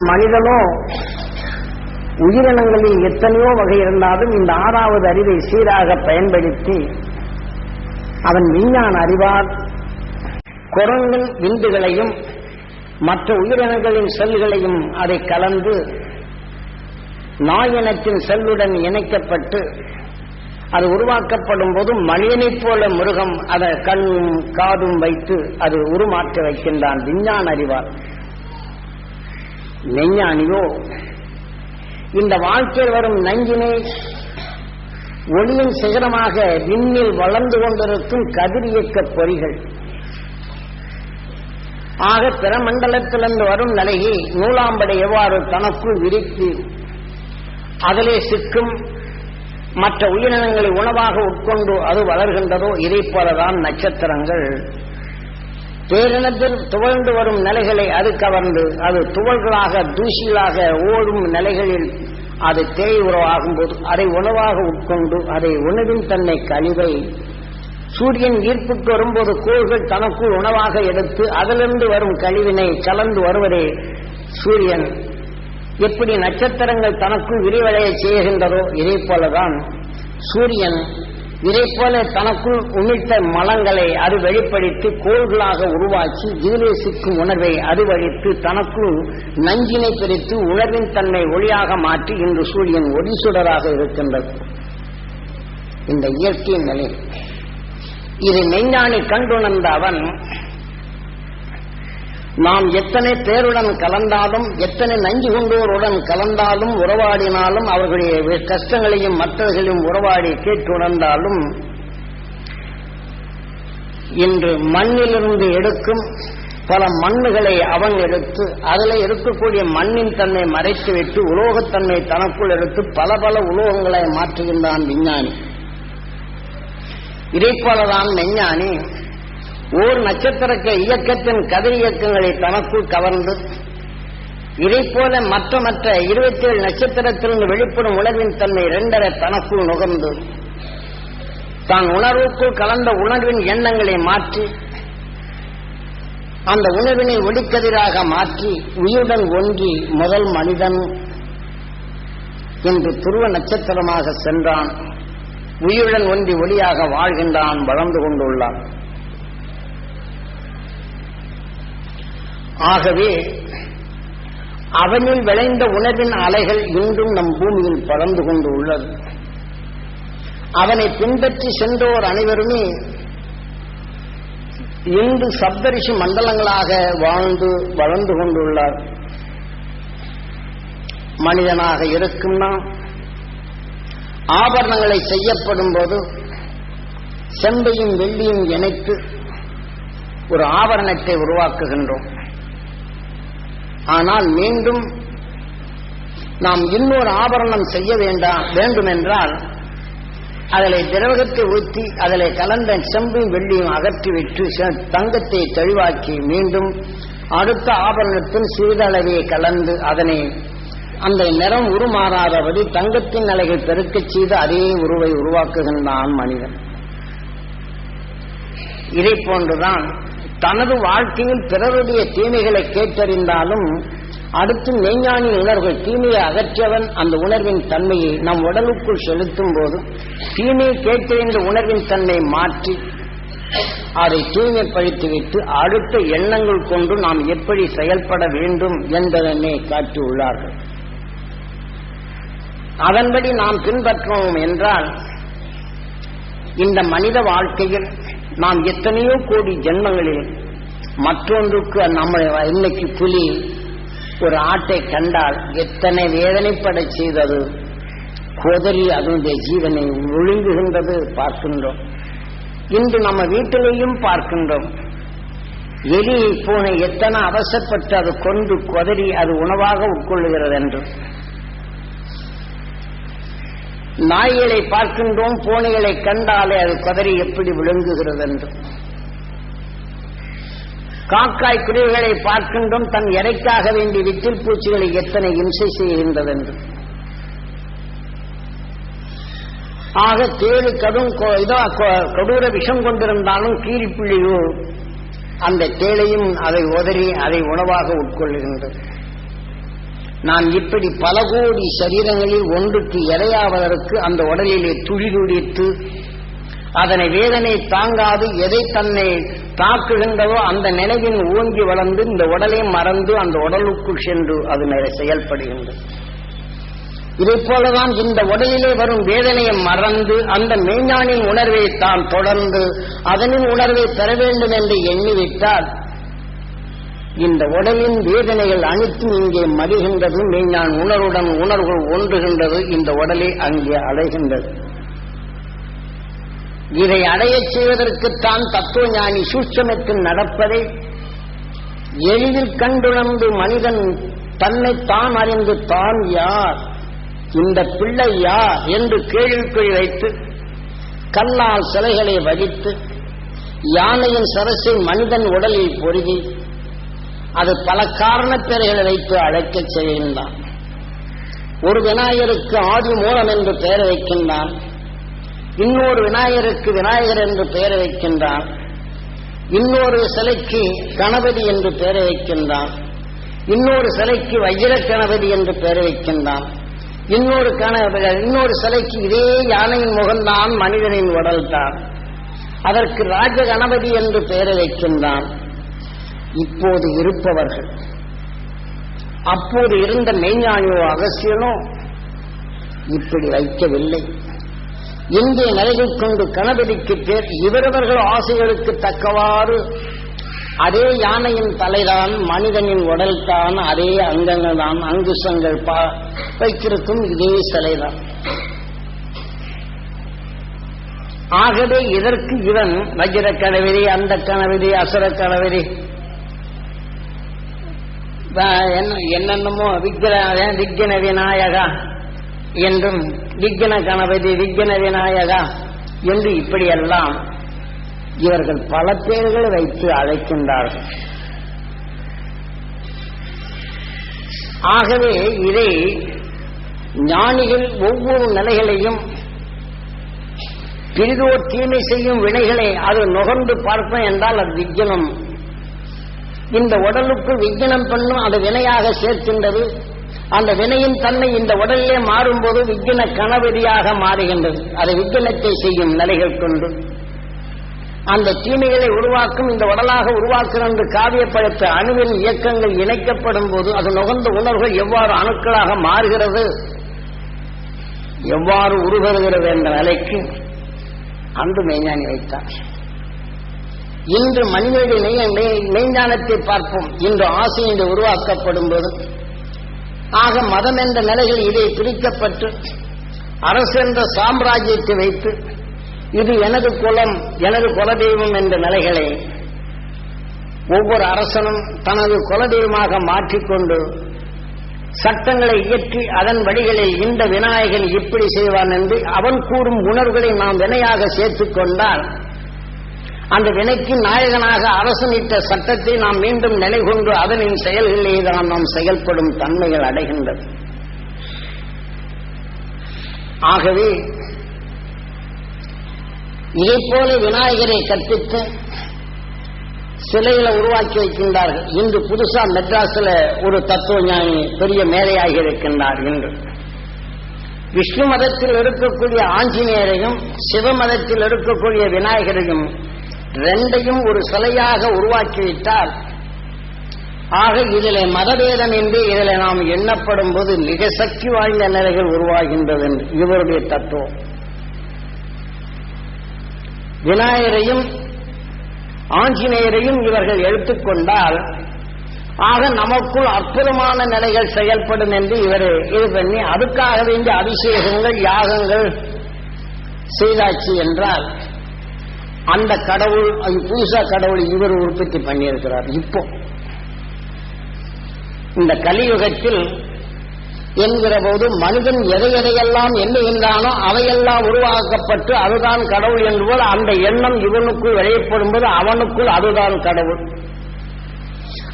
மனிதனோ உயிரினங்களில் எத்தனையோ வகை இருந்தாலும் இந்த ஆறாவது அறிவை சீராக பயன்படுத்தி அவன் விஞ்ஞான அறிவால் குரங்கின் விந்துகளையும் மற்ற உயிரினங்களின் செல்களையும் அதை கலந்து நாயினத்தின் செல்லுடன் இணைக்கப்பட்டு அது உருவாக்கப்படும் போது மனிதனைப் போல மிருகம் அதை கண் காதும் வைத்து அது உருமாற்ற வைக்கின்றான். விஞ்ஞான அறிவால். மெஞ்ஞானியோ இந்த வாழ்க்கையில் வரும் நஞ்சினை ஒளியின் சிகரமாக விண்ணில் வளர்ந்து கொண்டிருக்கும் கதிரியக்க பொறிகள். ஆக பிறமண்டலத்திலிருந்து வரும் நிலையை நூலாம்படை எவ்வாறு தனக்குள் விரித்து அதிலே சிக்கும் மற்ற உயிரினங்களை உணவாக உட்கொண்டு அது வளர்கின்றதோ இதை போலதான் நட்சத்திரங்கள். பேரினத்தில் துவழ்ந்து வரும் நிலைகளை அது கவர்ந்து அது துவள்களாக தூசிகளாக ஓடும் நிலைகளில் அது தேய் உறவாகும் போது அதை உணவாக உட்கொண்டு அதை உணவின் தன்னை கழிவை சூரியன் ஈர்ப்புக்கு வரும்போது கோள்கள் தனக்குள் உணவாக எடுத்து அதிலிருந்து வரும் கழிவினை கலந்து வருவதே சூரியன். எப்படி நட்சத்திரங்கள் தனக்குள் விரிவடைய செய்கின்றதோ இதே போலதான் சூரியன் இதை போல தனக்குள் உமிழ்த்த மலங்களை அது வெளிப்படுத்தி கோள்களாக உருவாக்கி இதிலே சிக்கும் உணர்வை அது வழித்து தனக்குள் நஞ்சினை பிரித்து உணர்வின் தன்மை ஒளியாக மாற்றி இன்று சூரியன் ஒளி சுடராக இருக்கின்றது. இந்த இயற்கையின் நிலை. இது மெஞ்ஞானி கண்டுணர்ந்த அவன் நாம் எத்தனை பேருடன் கலந்தாலும் எத்தனை நஞ்சு கொண்டோருடன் கலந்தாலும் உறவாடினாலும் அவர்களுடைய கஷ்டங்களையும் மற்றவர்களையும் உறவாடி கேட்டுணர்ந்தாலும் இன்று மண்ணிலிருந்து எடுக்கும் பல மண்ணுகளை அவன் எடுத்து அதில் இருக்கக்கூடிய மண்ணின் தன்னை மறைத்துவிட்டு உலோகத்தன்மை தனக்குள் எடுத்து பல பல உலோகங்களை மாற்றுகின்றான் விஞ்ஞானி. இதை போலதான் மெஞ்ஞானி ஓர் நட்சத்திரக்க இயக்கத்தின் கதிர் இயக்கங்களை தனக்குள் கவர்ந்து இதை போல மற்ற மற்ற இருபத்தி ஏழு நட்சத்திரத்திலிருந்து வெளிப்படும் உலகின் தன்மை இரண்டரை தனக்குள் நுகர்ந்து தான் உணர்வுக்குள் கலந்த உணர்வின் எண்ணங்களை மாற்றி அந்த உணர்வினை ஒளிக்கதிராக மாற்றி உயிருடன் ஒன்றி முதல் மனிதன் என்று துருவ நட்சத்திரமாக சென்றான். உயிருடன் ஒன்றி ஒளியாக வாழ்கின்றான் வளர்ந்து கொண்டுள்ளான். ஆகவே அவனில் விளைந்த உணர்வின் அலைகள் இன்றும் நம் பூமியில் பறந்து கொண்டு உள்ளது. அவனை பின்பற்றி சென்றோர் அனைவருமே இன்று சப்தரிஷி மண்டலங்களாக வாழ்ந்து வளர்ந்து கொண்டுள்ளார். மனிதனாக இருக்கும்னா ஆபரணங்களை செய்யப்படும் போது செம்பையும் வெள்ளியும் இணைத்து ஒரு ஆபரணத்தை உருவாக்குகின்றோம். ஆனால் மீண்டும் நாம் இன்னொரு ஆபரணம் செய்ய வேண்டாம் வேண்டும் என்றால் அதில் திரவகத்தை ஊற்றி அதிலே கலந்த செம்பையும் வெள்ளியும் அகற்றிவிட்டு தங்கத்தை தெளிவாக்கி மீண்டும் அடுத்த ஆபரணத்தின் சிறிதளவையை கலந்து அதனை அந்த நிறம் உருமாறாதபடி தங்கத்தின் நிலைகள் பெருக்கச் செய்து அதே உருவை உருவாக்குகின்றான் மனிதன். இதை போன்றுதான் தனது வாழ்க்கையில் பிறருடைய தீமைகளை கேட்டறிந்தாலும் அடுத்து மெய்ஞானி உணர்வுகள் தீமையை அகற்றியவன் அந்த உணர்வின் தன்மையை நம் உடலுக்குள் செலுத்தும் போது தீமையை கேட்டறிந்த உணர்வின் தன்மை மாற்றி அதை தூய்மைப்படுத்திவிட்டு அடுத்த எண்ணங்கள் கொண்டு நாம் எப்படி செயல்பட வேண்டும் என்பதனை காட்டியுள்ளார்கள். அதன்படி நாம் பின்பற்றுவோம் என்றால் இந்த மனித வாழ்க்கையில் நாம் எத்தனையோ கோடி ஜென்மங்களில் மற்றொன்றுக்கு நம்ம இன்னைக்கு புலி ஒரு ஆட்டை கண்டால் எத்தனை வேதனைப்பட செய்தது? கோதறி அதனுடைய ஜீவனை ஒழுங்குகின்றது பார்க்கின்றோம். இன்று நம்ம வீட்டிலேயும் பார்க்கின்றோம். எலி பூனை எத்தனை அவசப்பட்டு அது கொண்டு கொதறி அது உணவாக உட்கொள்ளுகிறது என்று. நாய்களை பார்க்கின்றோம் பூனைகளை கண்டாலே அது கதறி எப்படி விளங்குகிறது என்று காக்காய் குருவிகளை பார்க்கின்றோம் தன் எடைக்காக வேண்டிய விட்டில் பூச்சிகளை எத்தனை இம்சை செய்கின்றது என்று ஆக தேடு கடும் இதோ கொடூர விஷம் கொண்டிருந்தாலும் கீரிப்புள்ளியோ அந்த தேளையும் அதை உதறி அதை உணவாக உட்கொள்ளுகின்றது. நாம் இப்படி பல கோடி சரீரங்களில் ஒன்றுக்கு இரையாவதற்கு அந்த உடலிலே துளி துடித்து அதனை வேதனை தாங்காது எதை தன்னை தாக்குகின்றதோ அந்த நினைவின் ஓங்கி வளர்ந்து இந்த உடலை மறந்து அந்த உடலுக்குள் சென்று அது செயல்படுகின்றது. இதை போலதான் இந்த உடலிலே வரும் வேதனையை மறந்து அந்த மெய்ஞானின் உணர்வை தான் தொடர்ந்து அதனின் உணர்வை பெற வேண்டும் என்று எண்ணிவிட்டால் இந்த உடலின் வேதனைகள் அனைத்தும் இங்கே மடிகின்றது. மெய்ஞான் உணர்வுடன் உணர்வுகள் ஒன்றுகின்றது. இந்த உடலை அங்கே அடைகின்றது இதை அடையச் செய்வதற்குத்தான் தத்துவ ஞானி சூட்சமத்தில் நடப்பதை எளிதில் கண்டுணர்ந்து மனிதன் தன்னை தான் அறிந்து தான் யார் இந்த பிள்ளை யார் என்று கேள்விக்குள் வைத்து கல்லால் சிலைகளை வகித்து யானையின் சரசை மனிதன் உடலில் பொருகி அது பல காரணப்பெயர்களை வைத்து அழைக்கச் செய்கின்றான். ஒரு விநாயகருக்கு ஆதி மூலம் என்று பெயர் வைக்கின்றான். இன்னொரு விநாயகருக்கு விநாயகர் என்று பெயர் வைக்கின்றான். இன்னொரு சிலைக்கு கணபதி என்று பெயர் வைக்கின்றான். இன்னொரு சிலைக்கு வஜ்ர கணபதி என்று பெயர் வைக்கின்றான். இன்னொரு கணபதி இன்னொரு சிலைக்கு இதே யானையின் முகம்தான் மனிதனின் உடல்தான். அதற்கு ராஜ கணபதி என்று பெயர் வைக்கின்றான். இப்போது இருப்பவர்கள். அப்போது இருந்த மெய்ஞானியோ அகசியனோ இப்படி வைக்கவில்லை. இந்திய நிலையில் கொண்டு கணபதிக்கு பேர் இவரவர்கள் ஆசைகளுக்கு தக்கவாறு அதே யானையின் தலைதான் மனிதனின் உடல் தான் அதே அங்கங்கள் தான் அங்குசங்கள் வைத்திருக்கும் இதே சிலைதான். ஆகவே இதற்கு இவன் வஜ்ர கணவரி அந்த கணவரி அசுர கணவரி என்னென்னமோ விக்ர விக்ன விநாயகா என்றும் விக்ன கணபதி விக்ன விநாயகா என்று இப்படியெல்லாம் இவர்கள் பல பேர்களை வைத்து அழைக்கின்றார்கள். ஆகவே இதை ஞானிகள் ஒவ்வொரு நிலைகளையும் பிரிதோர் தீமை செய்யும் வினைகளை அது நுகர்ந்து பார்ப்பேன் என்றால் அது விஜனம் இந்த உடலுக்கு விஜயம் பண்ணும் அது வினையாக சேர்க்கின்றது. அந்த வினையின் தன்மை இந்த உடலிலே மாறும்போது விஜயன கணவதியாக மாறுகின்றது. அது விஜயனத்தை செய்யும் நிலைகள் கொண்டு. அந்த தீமைகளை உருவாக்கும் இந்த உடலாக உருவாக்கும் என்று காவியப்படுத்த அணுவின் இயக்கங்கள் இணைக்கப்படும் போது அது நுகர்ந்த உணர்வுகள் எவ்வாறு அணுக்களாக மாறுகிறது? எவ்வாறு உருவருகிறது என்ற நிலைக்கு அன்று மெய்ஞானி வைத்தார். இன்று மனிதர்கள் மெய்ஞானத்தை பார்ப்போம். இன்று ஆசை என்று உருவாக்கப்படும் போது ஆக மதம் என்ற நிலையில் இதை பிரிக்கப்பட்டு அரசு என்ற சாம்ராஜ்யத்தை வைத்து இது எனது குலம் எனது குலதெய்வம் என்ற நிலைகளை ஒவ்வொரு அரசனும் தனது குலதெய்வமாக மாற்றிக்கொண்டு சட்டங்களை இயற்றி அதன் வழிகளில் இந்த விநாயகன் இப்படி செய்வான் என்று அவன் கூறும் உணர்வுகளை நாம் வினையாக சேர்த்துக் கொண்டால் அந்த வினைக்கு நாயகனாக அரசனிட்ட சட்டத்தை நாம் மீண்டும் நிலைகொண்டு அதனின் செயல்களிலே தான் நாம் செயல்படும் தன்மைகள் அடைகின்றது ஆகவே இதை போல விநாயகரை கற்பித்து சிலைகளை உருவாக்கி வைக்கின்றார்கள். இன்று புதுசா மெட்ராஸ்ல ஒரு தத்துவ ஞானி பெரிய மேலையாக இருக்கின்றார் என்று விஷ்ணு மதத்தில் இருக்கக்கூடிய ஆஞ்சநேயரையும் சிவ மதத்தில் இருக்கக்கூடிய விநாயகரையும் ரெண்டையும் ஒரு சிலையாக உருவாக்கிவிட்டால் ஆக இதில் மதபேதம் என்று இதில் நாம் எண்ணப்படும் போது மிக சக்தி வாய்ந்த நிலைகள் உருவாகின்றது என்று இவருடைய தத்துவம். விநாயகரையும் ஆஞ்சநேயரையும் இவர்கள் எடுத்துக்கொண்டால் ஆக நமக்குள் அற்புதமான நிலைகள் செயல்படும் என்று இவர் இது பண்ணி அதுக்காக வேண்டிய அபிஷேகங்கள் யாகங்கள் செய்தாச்சு என்றால் அந்த கடவுள் அது புதுசா கடவுள் இவர் உற்பத்தி பண்ணியிருக்கிறார். இப்போ இந்த கலியுகத்தில் என்கிற போது மனிதன் எதை எதையெல்லாம் எண்ணுகின்றானோ அவையெல்லாம் உருவாக்கப்பட்டு அதுதான் கடவுள் என்போது அந்த எண்ணம் இவனுக்குள் விளையப்படும் போது அவனுக்குள் அதுதான் கடவுள்.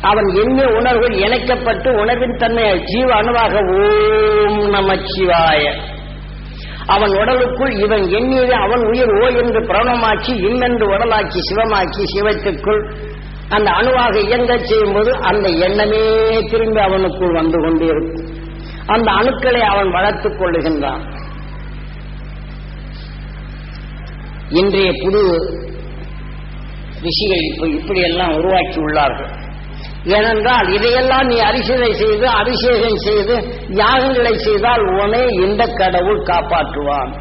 அவன் என்ன உணர்வுகள் இணைக்கப்பட்டு உணர்வின் தன்மை ஜீவ அணுவாக ஓம் நமச்சிவாய அவன் உடலுக்குள் இவன் எண்ணியது அவன் உயிர் ஓ என்று பிரணமாக்கி இன்னென்று உடலாக்கி சிவமாக்கி சிவத்துக்குள் அந்த அணுவாக இயங்கச் செய்யும்போது அந்த எண்ணமே திரும்பி அவனுக்குள் வந்து கொண்டே இருக்கும். அந்த அணுக்களை அவன் வளர்த்துக் கொள்ளுகின்றான். இன்றைய புது ரிஷிகள் இப்ப இப்படியெல்லாம் உருவாக்கி உள்ளார்கள். ஏனென்றால் இதையெல்லாம் நீ அரிசனை செய்து அபிஷேகம் செய்து யாகங்களை செய்தால் உனே இந்த கடவுள் காப்பாற்றுவான்.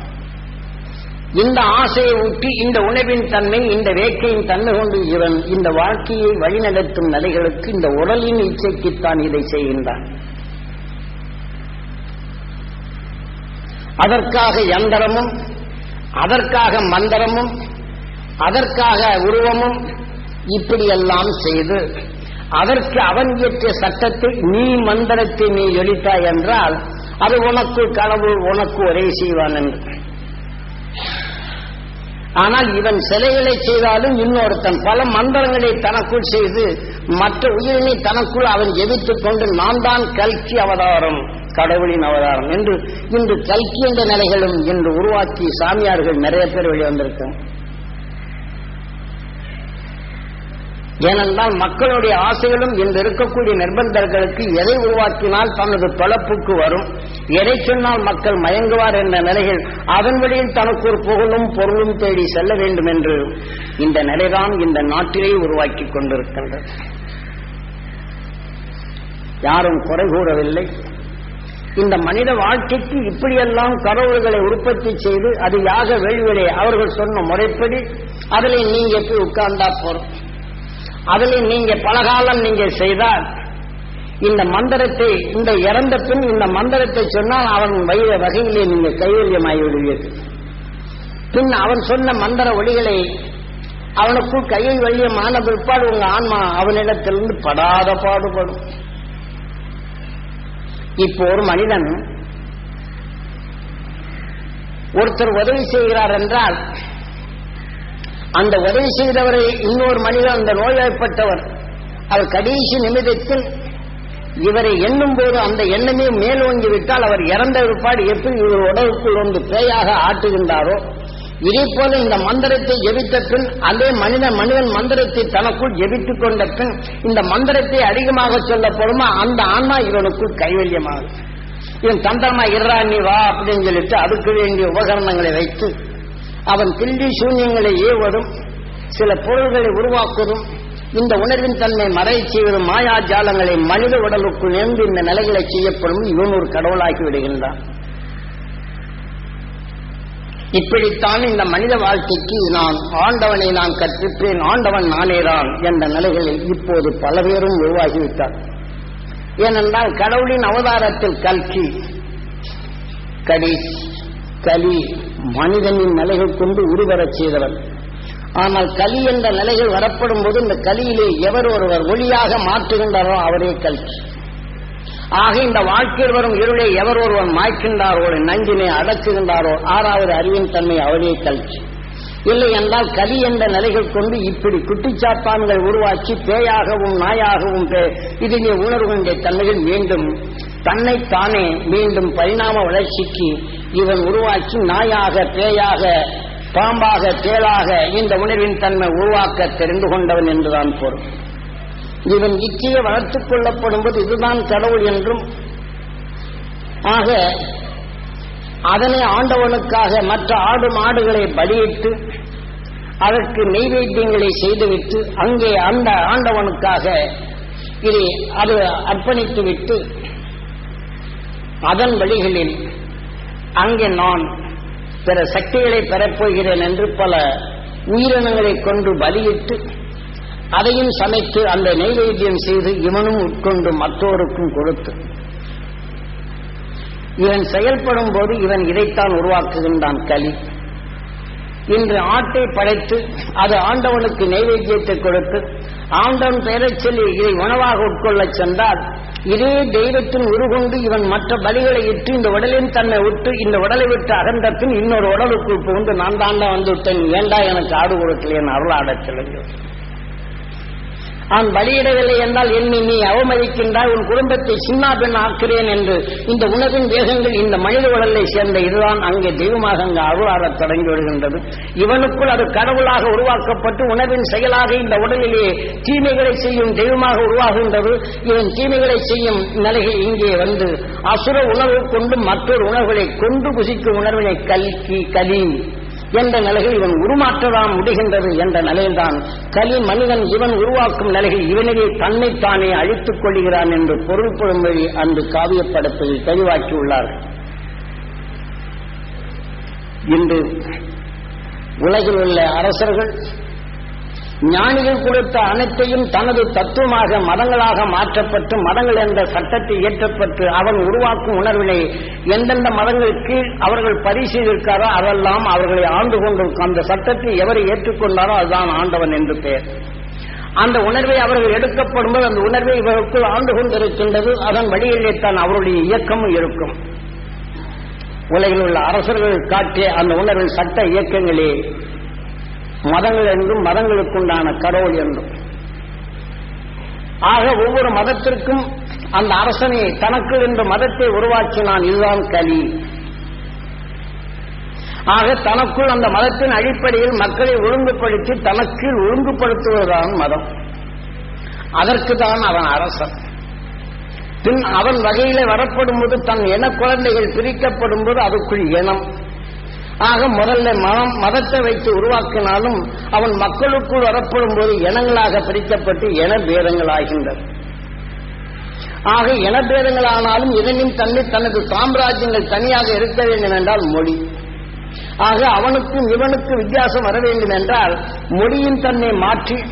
இந்த ஆசையை ஊட்டி இந்த உணவின் தன்மை இந்த வேட்கையின் தன்மை கொண்டு இவன் இந்த வாழ்க்கையை வழிநடத்தும் நிலைகளுக்கு இந்த உடலின் இச்சைக்குத்தான் இதை செய்கின்றான். அதற்காக யந்திரமும் அதற்காக மந்திரமும் அதற்காக உருவமும் இப்படியெல்லாம் செய்து அதற்கு அவன் இயற்றிய சட்டத்தை நீ மந்திரத்தை நீ எழுத்தாய் என்றால் அது உனக்கு கடவுள் உனக்கு ஒரே செய்வான் என்று. ஆனால் இவன் சிலைகளை செய்தாலும் இன்னொருத்தன் பல மந்திரங்களை தனக்குள் செய்து மற்ற உயிரினை தனக்குள் அவன் எதிர்த்துக் கொண்டு நான் தான் கல்கி அவதாரம் கடவுளின் அவதாரம் என்று இன்று கல்கி என்ற நிலைகளும் இன்று உருவாக்கி சாமியார்கள் நிறைய பேர் வெளிவந்திருக்காங்க ஏனென்றால் மக்களுடைய ஆசைகளும் இன்று இருக்கக்கூடிய நிர்பந்தர்களுக்கு எதை உருவாக்கினால் தனது பழப்புக்கு வரும்? எதை சொன்னால் மக்கள் மயங்குவார் என்ற நிலையில் அதன் வழியில் தனக்கு ஒரு புகழும் பொருளும் தேடி செல்ல வேண்டும் என்று இந்த நிலைதான் இந்த நாட்டிலே உருவாக்கி கொண்டிருக்கின்றது யாரும் குறை கூறவில்லை. இந்த மனித வாழ்க்கைக்கு இப்படியெல்லாம் கடவுள்களை உற்பத்தி செய்து அது யாக வேள்விகளை அவர்கள் சொன்ன முறைப்படி அதில் நீங்க போய் உட்கார்ந்தா போறோம். அதில் நீங்க பலகாலம் நீங்க செய்தால் இந்த மந்திரத்தை இந்த இறந்த பின் இந்த மந்திரத்தை சொன்னால் அவன் வைர வகையிலே நீங்க கைவல்யமாகி விடுவீர்கள் பின் அவன் சொன்ன மந்திர ஒளிகளை அவனுக்குள் கையை வல்லியமான பிற்பாடு உங்க ஆன்மா அவனிடத்திலிருந்து படாத பாடுபடும். இப்போ ஒரு மனிதன் ஒருத்தர் உதவி செய்கிறார் என்றால் அந்த உதவி செய்தவரை இன்னொரு மனிதன் அந்த நோய்வாய்ப்பட்டவர் அவர் கடைசி நிமிடத்தில் இவரை எண்ணும் போது அந்த எண்ணமே மேலோங்கி விட்டால் அவர் இறந்த விற்பாடு எப்படி இவர் உடலுக்குள் வந்து பேயாக ஆட்டுகின்றாரோ இதே போல இந்த மந்திரத்தை ஜெபித்த பின் அதே மனித மனிதன் மந்திரத்தை தனக்குள் ஜெபித்துக் கொண்ட பின் இந்த மந்திரத்தை அதிகமாக சொல்லப்படுமா? அந்த ஆன்மா இவனுக்குள் கைவல்யமாகும் இவன் தந்திரமா இறா நீ வா அப்படின்னு சொல்லிட்டு அதுக்கு வேண்டிய உபகரணங்களை வைத்து அவன் தில்லி சூன்யங்களை ஏவதும் சில பொருள்களை உருவாக்குவதும் இந்த உணர்வின் தன்மை மறை செய்வதும் மாயா ஜாலங்களை மனித உடலுக்குள் நேர்ந்து இந்த நிலைகளை செய்யப்படும் இவன் ஒரு கடவுளாகி விடுகின்றான். இப்படித்தான் இந்த மனித வாழ்க்கைக்கு நான் ஆண்டவனை நான் கற்பிப்பேன் ஆண்டவன் நானேதான் என்ற நிலைகளில் இப்போது பல பேரும் உருவாகிவிட்டார். ஏனென்றால் கடவுளின் அவதாரத்தில் கல்கி கடி கலி மனிதனின் நிலைகள் கொண்டு உருவரச் செய்தவன் ஆனால் கலி என்ற நிலைகள் வரப்படும் போது இந்த கலியிலே எவர் ஒருவர் ஒளியாக மாற்றுகின்றாரோ அவரே கல்கி ஆக இந்த வாழ்க்கையில் வரும் இருளை எவர் ஒருவன் மாய்க்கின்றாரோ நஞ்சினை அடக்குகின்றாரோ ஆறாவது அறிவின் தன்மை அவரே கல்வி இல்லை என்றால் கலி என்ற நிலைகள் கொண்டு இப்படி குட்டிச்சாத்தான்கள் உருவாக்கி பேயாகவும் நாயாகவும் இதனை உணர்வுகின்ற தன்மைகள் மீண்டும் தன்னைத்தானே மீண்டும் பரிணாம வளர்ச்சிக்கு இவன் உருவாக்கி நாயாக பேயாக பாம்பாக தேளாக இந்த உணர்வின் தன்மை உருவாக்க தெரிந்து கொண்டவன் என்றுதான் பொருள். இவன் இச்சையை வளர்த்துக் கொள்ளப்படும் போது இதுதான் கடவுள் என்றும் ஆக அதனை ஆண்டவனுக்காக மற்ற ஆடு மாடுகளை பலியிட்டு அதற்கு நெய்வேத்தியங்களை செய்துவிட்டு அங்கே அந்த ஆண்டவனுக்காக இதை அது அர்ப்பணித்துவிட்டு அதன் வழிகளில் அங்கே நான் பிற சக்திகளை பெறப்போகிறேன் என்று பல உயிரினங்களை கொண்டு பலியிட்டு அதையும் சமைத்து அந்த நைவேத்தியம் செய்து இவனும் உட்கொண்டு மற்றோருக்கும் கொடுத்து இவன் செயல்படும் போது இவன் இதைத்தான் உருவாக்குகின்றான் களி. இன்று ஆட்டை படைத்து அது ஆண்டவனுக்கு நைவேத்தியத்தை கொடுத்து ஆண்டவன் பெயரைச் சொல்லி இதை உணவாக உட்கொள்ளச் சென்றால் இதே தெய்வத்தின் உருகொண்டு இவன் மற்ற பலிகளை இட்டு இந்த உடலின் தன்னை விட்டு இந்த உடலை விட்டு அகன்ற பின் இன்னொரு உடலுக்குள் புகுந்து நான் தாண்டா வந்து விட்டேன் ஏண்டா எனக்கு ஆடு கொடுக்கலையே அருளாடச் சொல்லுங்க நான் பலியிடவில்லை என்றால் என்னை நீ அவமதிக்கின்றாய் உன் குடும்பத்தை சின்னா பெண் ஆக்கிறேன் என்று இந்த உணவின் வேகங்கள் இந்த மனித உடலை சேர்ந்த இதுதான் அங்கே தெய்வமாக அங்கு அருளாக தொடங்கி விடுகின்றது. இவனுக்குள் அது கடவுளாக உருவாக்கப்பட்டு உணவின் செயலாக இந்த உடலிலே தீமைகளை செய்யும் தெய்வமாக உருவாகின்றது. இவன் தீமைகளை செய்யும் நிலைகள் இங்கே வந்து அசுர உணவு கொண்டு மற்றொரு உணவுகளை கொண்டு புசிக்கும் உணர்வினை கல்கி கலி. என்ற நிலையில் இவன் உருமாற்றலாம் முடிகின்றது என்ற நிலையில்தான் கலி மனிதன் இவன் உருவாக்கும் நிலையில் இவனையே தன்னைத்தானே அழித்துக் கொள்கிறான் என்று பொருள்படும் வழி அன்று காவியப்படத்தில் தெளிவாக்கியுள்ளார்கள் இன்று உலகில் உள்ள அரசர்கள் ஞானிகள் கொடுத்த அனைத்தையும் தனது தத்துவமாக மதங்களாக மாற்றப்பட்டு மதங்கள் என்ற சட்டத்தை இயற்றப்பட்டு அவன் உருவாக்கும் உணர்வினை எந்தெந்த மதங்கள் கீழ் அவர்கள் பரிசீலிருக்காரோ அதெல்லாம் அவர்களை ஆண்டு கொண்டு அந்த சட்டத்தை எவரை ஏற்றுக்கொண்டாரோ அதுதான் ஆண்டவன் என்று பெயர். அந்த உணர்வை அவர்கள் எடுக்கப்படும்போது அந்த உணர்வை இவருக்குள் ஆண்டு கொண்டிருக்கின்றது. அதன் வழியிலே தான் அவருடைய இயக்கமும் இருக்கும். உலகில் உள்ள அரசர்கள் காட்டிய அந்த உணர்வின் சட்ட இயக்கங்களே மதங்கள் என்றும் மதங்களுக்குண்டான கடவுள் என்றும். ஆக ஒவ்வொரு மதத்திற்கும் அந்த அரசனை தனக்கு என்ற மதத்தை உருவாக்கினான் இதுதான் கலி. ஆக தனக்குள் அந்த மதத்தின் அடிப்படையில் மக்களை ஒழுங்குபடுத்தி தனக்கு ஒழுங்குபடுத்துவதுதான் மதம். அதற்கு தான் அவன் அரசன். பின் அவன் வகையிலே வரப்படும் போது தன் என குழந்தைகள் பிரிக்கப்படும் போது அதுக்குள் இனம். ஆக முதல்ல மனம் மதத்தை வைத்து உருவாக்கினாலும் அவன் மக்களுக்குள் வரப்படும் போது இனங்களாக பிரிக்கப்பட்டு இன ஆகின்றது ஆக இனபேதங்கள் ஆனாலும் இதனின் தன்னை தனது சாம்ராஜ்யங்கள் தனியாக இருக்க வேண்டும் என்றால் மொழி. ஆக அவனுக்கும் இவனுக்கும் வித்தியாசம் வர வேண்டும் என்றால் மொழியின் தன்னை மாற்றி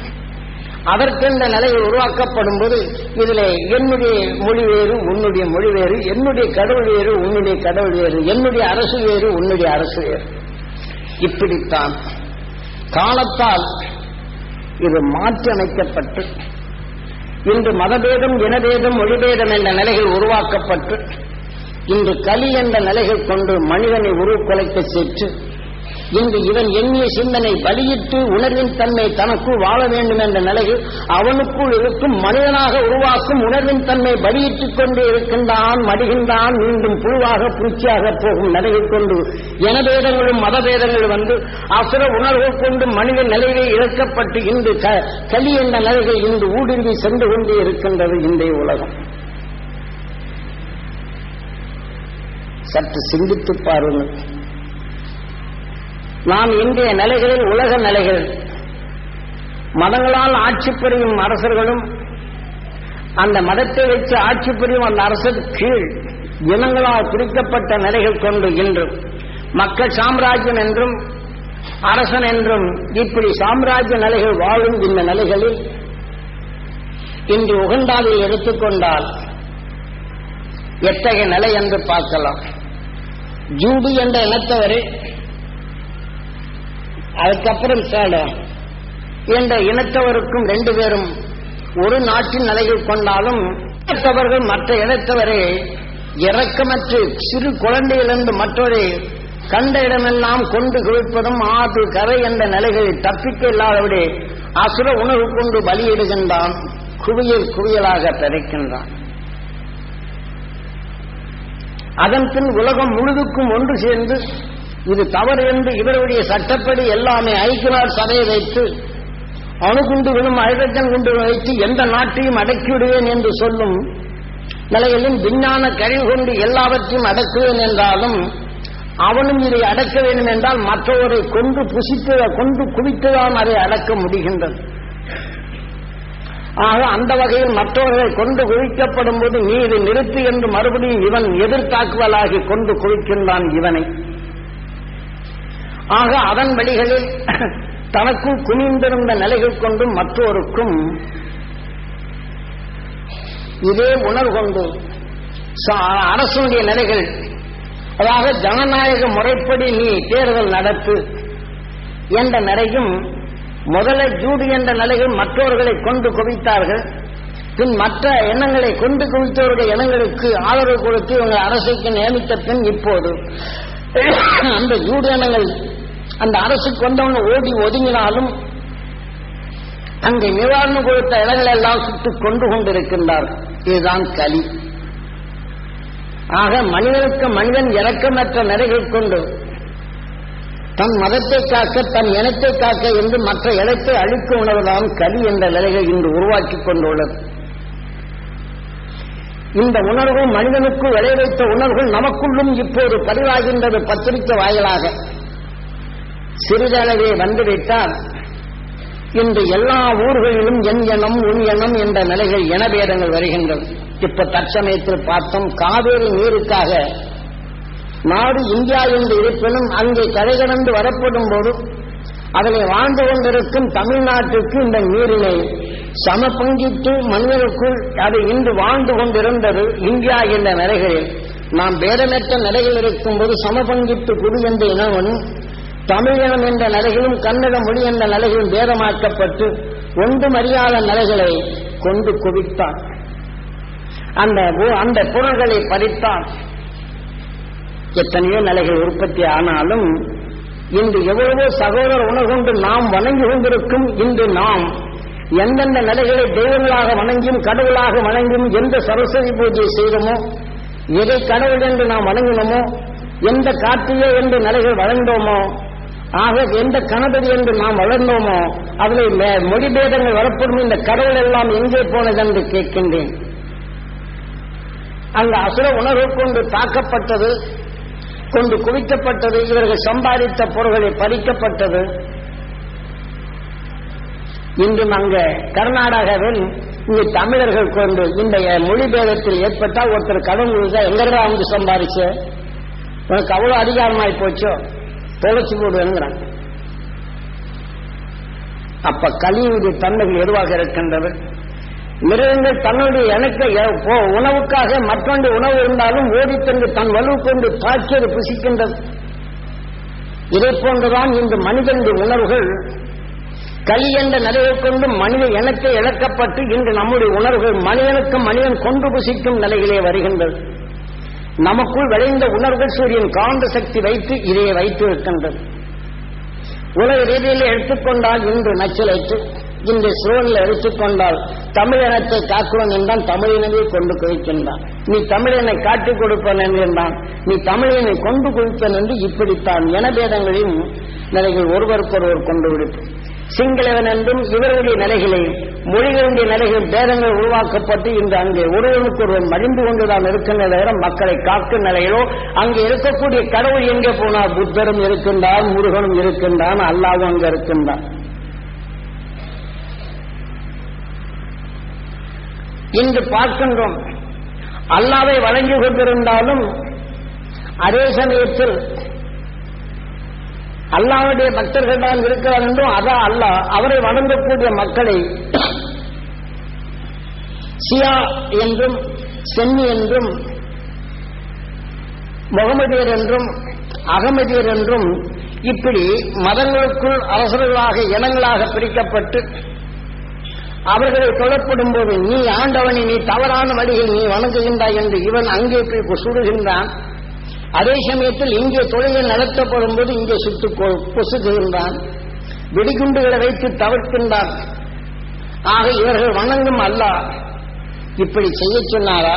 அதற்கென்ற நிலையை உருவாக்கப்படும் போது இதுல என்னுடைய மொழி வேறு உன்னுடைய மொழி வேறு என்னுடைய கடவுள் வேறு உன்னுடைய கடவுள் வேறு என்னுடைய அரசு வேறு உன்னுடைய அரசு வேறு. இப்படித்தான் காலத்தால் இது மாற்றியமைக்கப்பட்டு இன்று மதபேதம் இனபேதம் மொழிபேதம் என்ற நிலைகள் உருவாக்கப்பட்டு இன்று கலி என்ற நிலைகள் கொண்டு மனிதனை உருக்குலைக்க செற்று இன்று இவன் எண்ணிய சிந்தனை வலியிட்டு உணர்வின் தன்மை தனக்குள் வாழ வேண்டும் என்ற நிலையில் அவனுக்குள் இருக்கும் மனிதனாக உருவாக்கும் உணர்வின் தன்மை வலியிட்டுக் கொண்டே இருக்கின்றான் மடிகின்றான் மீண்டும் புழுவாக பூச்சியாக போகும் நிலையை கொண்டு இனபேதங்களும் மதபேதங்களும் வந்து அசுர உணர்வு கொண்டு மனித நிலையை இழக்கப்பட்டு இன்று க- கலி என்ற நிலையை இன்று ஊடுருவி சென்று கொண்டே இருக்கின்றது இன்றைய உலகம். சற்று சிந்தித்துப் பாருங்கள். நாம் இன்றைய நிலைகளில் உலக நிலைகள். மதங்களால் ஆட்சி புரியும் அரசர்களும் அந்த மதத்தை வச்சு ஆட்சி புரியும் அந்த அரசர் கீழ் இனங்களால் குறிக்கப்பட்ட நிலைகள் கொண்டு இன்று. மக்கள் சாம்ராஜ்யம் என்றும் அரசன் என்றும் இப்படி சாம்ராஜ்ய நிலைகள் வாழும் இந்த நிலைகளில் இன்று உகண்டாவை எடுத்துக்கொண்டால் எத்தகைய நிலை என்று பார்க்கலாம். ஜூடி என்ற இனத்தவரை அதுக்கப்புறம் சேலம் என்ற இனத்தவருக்கும் ரெண்டு பேரும் ஒரு நாட்டின் நிலையில் கொண்டாலும் இனத்தவர்கள் மற்ற இனத்தவரை இறக்கமற்று சிறு குழந்தையிலிருந்து மற்றொரு கண்ட இடமெல்லாம் கொண்டு குவிப்பதும் ஆறு கரை என்ற நிலைகளில் தப்பிக்க இல்லாதபடி அசுர உணவு கொண்டு பலியிடுகின்றான். குவியல் குவியலாக பிறக்கின்றான். அதன் பின் உலகம் முழுதுக்கும் ஒன்று சேர்ந்து இது தவறு என்று இவருடைய சட்டப்படி எல்லாமே ஐக்கியநாடு சபையை வைத்து அணுகுண்டுகளும் ஹைட்ரஜன் குண்டுகளும் வைத்து எந்த நாட்டையும் அடக்கிவிடுவேன் என்று சொல்லும் நிலையிலும் விஞ்ஞான கழிவு கொண்டு எல்லாவற்றையும் அடக்குவேன் என்றாலும் அவனும் இதை அடக்க வேண்டும் என்றால் மற்றவரை கொண்டு புசித்து கொண்டு குவித்துதான் அதை அடக்க முடிகின்றது. ஆக அந்த வகையில் மற்றவர்களை கொண்டு குவிக்கப்படும் போது நீ இதை நிறுத்து என்று மறுபடியும் இவன் எதிர்த்தாக்குவலாகி கொண்டு குவிக்கின்றான் இவனை. ஆக அதன் வழிகளில் தனக்குள் குனிந்திருந்த நிலைகள் கொண்டு மற்றோருக்கும் இதே உணர்வு கொண்டு அரசனுடைய அரசுடைய நிலைகள். அதாவது ஜனநாயக முறைப்படி நீ தேர்தல் நடத்து என்ற நிலையும் முதல்ல ஜூடு என்ற நிலையில் மற்றவர்களை கொண்டு குவித்தார்கள். பின் மற்ற எண்ணங்களை கொண்டு குவித்தவருடைய எண்ணங்களுக்கு ஆதரவு கொடுத்து இவங்க அரசுக்கு நியமித்த பின் இப்போது அந்த ஜூடு எண்ணங்கள் அந்த அரசுக்கு வந்தவங்க ஓடி ஒதுங்கினாலும் அங்கு நிவாரணம் கொடுத்த இடங்கள் எல்லாம் சுட்டுக் கொண்டு கொண்டிருக்கின்றார். இதுதான் கலி. ஆக மனிதனுக்கு மனிதன் இறக்கமற்ற நிலைகள் கொண்டு தன் மதத்தை காக்க தன் இனத்தை காக்க என்று மற்ற இடத்தை அழிக்க உணவுதான் கலி என்ற நிலைகள் இன்று உருவாக்கிக் கொண்டுள்ளது. இந்த உணர்வு மனிதனுக்கு விளைவித்த உணர்வுகள் நமக்குள்ளும் இப்போது பதிவாகின்றது பத்திரிக்கை வாயிலாக. சிறிதளவே வந்துவிட்டால் இன்று எல்லா ஊர்களிலும் என் எண்ணம் உன் எண்ணம் என்ற நிலைகள் இனபேதங்கள் வருகின்றது இப்ப தற்சமயத்தில் பார்த்தோம் காவேரி நீருக்காக நாடு இந்தியா என்று இருப்பினும் அங்கே கரை கடந்து வரப்படும் போது அதனை வாழ்ந்து கொண்டிருக்கும் தமிழ்நாட்டுக்கு இந்த நீரினை சம பங்கிட்டு மனிதனுக்குள் அது இன்று வாழ்ந்து கொண்டிருந்தது இந்தியா என்ற நிலைகளில். நாம் பேதமற்ற நிலையில் இருக்கும்போது சம பங்கிட்டு குடி என்ற இனவனும் தமிழனம் என்ற நிலைகளும் கன்னட மொழி என்ற நிலைகளும் வேதமாக்கப்பட்டு ஒன்றும் அறியாத நிலைகளை கொண்டு குவித்தான். அந்த அந்த பொருள்களை பறித்தான். எத்தனையோ நிலைகள் உற்பத்தி ஆனாலும் இன்று எவ்வளவோ சகோதர உணர்கொண்டு நாம் வணங்கி கொண்டிருக்கும் இன்று நாம் எந்தெந்த நிலைகளை தெய்வங்களாக வணங்கியும் கடவுளாக வணங்கியும் எந்த சரஸ்வதி பூஜை செய்தோமோ எதை கடவுள் என்று நாம் வணங்கினோமோ எந்த கார்த்திகை என்று நிலைகள் வளர்ந்தோமோ ஆக எந்த கணபதி என்று நாம் வளர்ந்தோமோ அதில் மொழி மொழிபேதங்கள் வரப்படும் இந்த கடவுள் எல்லாம் எங்கே போனது என்று கேட்கின்றேன். அந்த அசுர உணர்வு கொண்டு தாக்கப்பட்டது கொண்டு குவிக்கப்பட்டது இவர்கள் சம்பாதித்த பொருள்களை பறிக்கப்பட்டது. இன்றும் அங்க கர்நாடகாவில் இங்கு தமிழர்கள் கொண்டு இந்த மொழிபேதத்தில் ஏற்பட்டால் ஒருத்தர் கடன் கொடுத்தா எங்கடா வந்து சம்பாதிச்ச உனக்கு அவ்வளவு அதிகாரமாய் போச்சோ? தொலைச்சு போடுவேங்கிறான் அப்ப கலியுடைய தன்மைகள் எதுவாக இருக்கின்றது? மிருகங்கள் தன்னுடைய எனக்கு உணவுக்காக மற்றொன்று உணவு இருந்தாலும் ஓடித்தென்று தன் வலு கொண்டு தாக்கியது புசிக்கின்றது. இதை போன்றுதான் இந்த மனிதனுடைய உணர்வுகள் கலி என்ற நிலையை கொண்டு மனித இனத்தை இழக்கப்பட்டு இன்று நம்முடைய உணர்வுகள் மனிதனுக்கும் மனிதன் கொண்டு புசிக்கும் நிலையிலே வருகின்றது. நமக்குள் விளைந்த உணர்வுகள் சூரியன் காந்த சக்தி வைத்து இதையை வைத்து இருக்கின்றது உலக ரீதியில் எடுத்துக்கொண்டால் இன்று நச்சலைத்து இன்று சூழலில் எடுத்துக்கொண்டால் தமிழினத்தை காக்கிறோம் என்றான் தமிழினவே கொண்டு குவிக்கின்றான். நீ தமிழனை காட்டிக் கொடுப்பன் என்கின்றான் நீ தமிழினை கொண்டு குவிப்பன் என்று இப்படித்தான் இனபேதங்களின் நிலைகள் ஒருவருக்கொருவர் கொண்டு விடுப்பு சிங்களவன் என்றும் இவர்களுடைய நிலைகளை மொழிகளுடைய நிலைகள் பேதங்கள் உருவாக்கப்பட்டு இன்று அங்கே ஒருவனுக்கு ஒருவர் மடிந்து கொண்டுதான் இருக்கின்ற நேரம் மக்களை காக்கும் நிலையிலோ அங்கே இருக்கக்கூடிய கடவுள் எங்கே போனார் புத்தரும் இருக்கின்றான் முருகனும் இருக்கின்றான் அல்லாவும் அங்க இருக்கின்றான். இன்று பார்க்கின்றோம் அல்லாவை வழங்கி கொண்டிருந்தாலும் அதே சமயத்தில் அல்லாவுடைய பக்தர்கள் தான் இருக்கிறார் என்றும் அதான் அல்லாஹ் அவரை வணங்கக்கூடிய மக்களை சியா என்றும் சென்னி என்றும் முகமதியர் என்றும் அகமதியர் என்றும் இப்படி மதங்களுக்குள் அரசர்களாக இனங்களாக பிரிக்கப்பட்டு அவர்களை தொழப்படும் போது நீ ஆண்டவனை நீ தவறான வழியில் நீ வணங்குகின்றாய் என்று இவன் அங்கே போய் சுடுகின்றான். அதே சமயத்தில் இங்கே தொழிலை நடத்தப்படும் போது இங்கே சுட்டு பொசுகின்றான் வெடிகுண்டுகளை வைத்து தவிர்க்கின்றான். ஆக இவர்கள் வணங்கும் அல்ல. இப்படி செய்ய சொன்னாரா?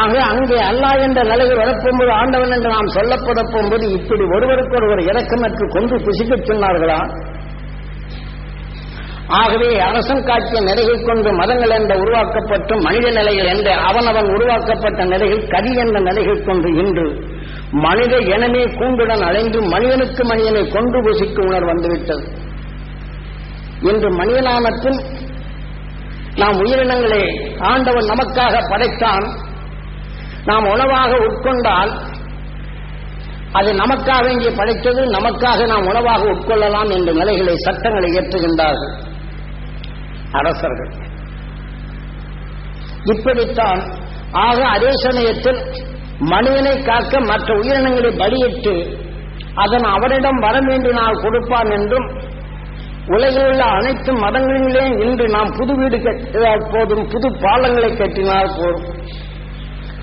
ஆக அங்கே அல்லாஹ் என்ற நிலையில் வரப்போம்போது ஆண்டவன் என்று நாம் சொல்லப்பட போகும்போது இப்படி ஒருவருக்கொருவர் இறக்கமற்று கொண்டு புசிக்கச் சொன்னார்களா? ஆகவே அரசன் காட்டிய நிலையை கொண்டு மதங்கள் என்ற உருவாக்கப்பட்டு மனித நிலைகள் என்ற அவனவன் உருவாக்கப்பட்ட நிலைகள் கதி என்ற நிலைகள் கொண்டு இன்று மனித இனமே கூண்டுடன் அலைந்து மனிதனுக்கு மனிதனை கொண்டு புசிக்கும் உணர்வு வந்துவிட்டது. இன்று மனிதனாமத்தில் நாம் உயிரினங்களை ஆண்டவன் நமக்காக படைத்தான். நாம் உணவாக உட்கொண்டால் அது நமக்காக இங்கே படைத்தது நமக்காக நாம் உணவாக உட்கொள்ளலாம் என்ற நிலைகளை சட்டங்களை ஏற்றுகின்றார்கள் அரசர்கள். இப்படித்தான் ஆக அதே சமயத்தில் மனிதனை காக்க மற்ற உயிரினங்களை பலியிட்டு அதன் அவரிடம் வரம் என்று நான் கொடுப்பான் என்றும் உலகில் உள்ள அனைத்து மதங்களிலே இன்று நாம் புது வீடு கட்டினால் போதும் புது பாலங்களை கட்டினால் போதும்.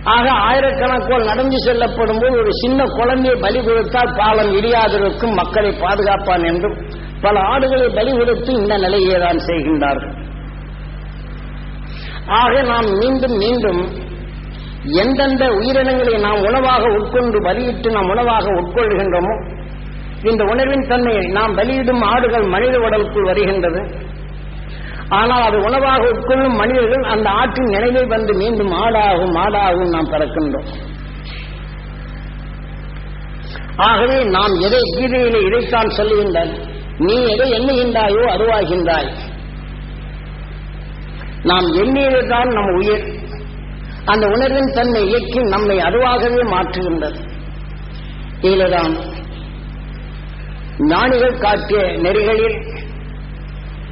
ஆக ஆயிரக்கணக்கோல் நடந்து செல்லப்படும் போது ஒரு சின்ன குழந்தையை பலி கொடுத்தால் பாலம் இடியாதிருக்கும் மக்களை பாதுகாப்பான் என்றும் பல ஆடுகளை பலி கொடுத்து இந்த நிலையை தான் செய்கின்றார்கள். ஆக நாம் மீண்டும் மீண்டும் எந்தெந்த உயிரினங்களை நாம் உணவாக உட்கொண்டு பலியிட்டு நாம் உணவாக உட்கொள்கின்றோமோ இந்த உணர்வின் தன்மையை நாம் பலியிடும் ஆடுகள் மனித உடலுக்குள் வருகின்றது. ஆனால் அது உணவாக உட்கொள்ளும் மனிதர்கள் அந்த ஆற்றின் நினைவை வந்து மீண்டும் ஆடாகும் ஆடாகும் நாம் பிறக்கின்றோம். ஆகவே நாம் எதை கீதையிலே இதைத்தான் சொல்லுகின்றன நீ எதை எண்ணுகின்றாயோ அதுவாகின்றாய். நாம் எண்ணியதுதான் நம் உயிர். அந்த உணர்வின் தன்மை இயக்கி நம்மை அதுவாகவே மாற்றுகின்றது. இதில்தான் ஞானிகள் காட்டிய நெறிகளில்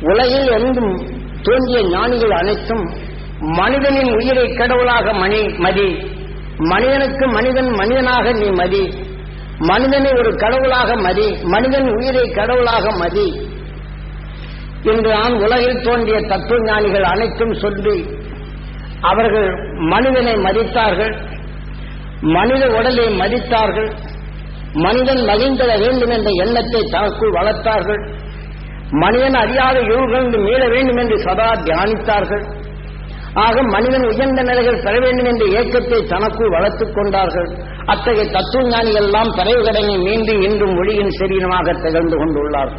உலகில் எங்கும் தோன்றிய ஞானிகள் அனைத்தும் மனிதனின் உயிரை கடவுளாக மணி மதி. மனிதனுக்கு மனிதன் மனிதனாக நீ மதி. மனிதனை ஒரு கடவுளாக மதி மனிதன் உயிரை கடவுளாக மதி என்று உலகில் தோன்றிய தத்துவ ஞானிகள் அனைத்தும் சொல்லி அவர்கள் மனிதனை மதித்தார்கள் மனித உடலை மதித்தார்கள் மனிதன் மகிழ்ந்திட வேண்டும் என்ற எண்ணத்தை தனக்குள் வளர்த்தார்கள் மனிதன் அறியாத இருள்களிலிருந்து மீள வேண்டும் என்று சதா தியானித்தார்கள். ஆக மனிதன் உயர்ந்த நிலைகள் பெற வேண்டும் என்ற இயக்கத்தை தனக்குள் வளர்த்துக் கொண்டார்கள். அத்தகைய தத்துவ ஞானிகள் எல்லாம் தலைவு கடனை மீண்டும் இன்றும் ஒளியின் சரீரமாக திகழ்ந்து கொண்டுள்ளார்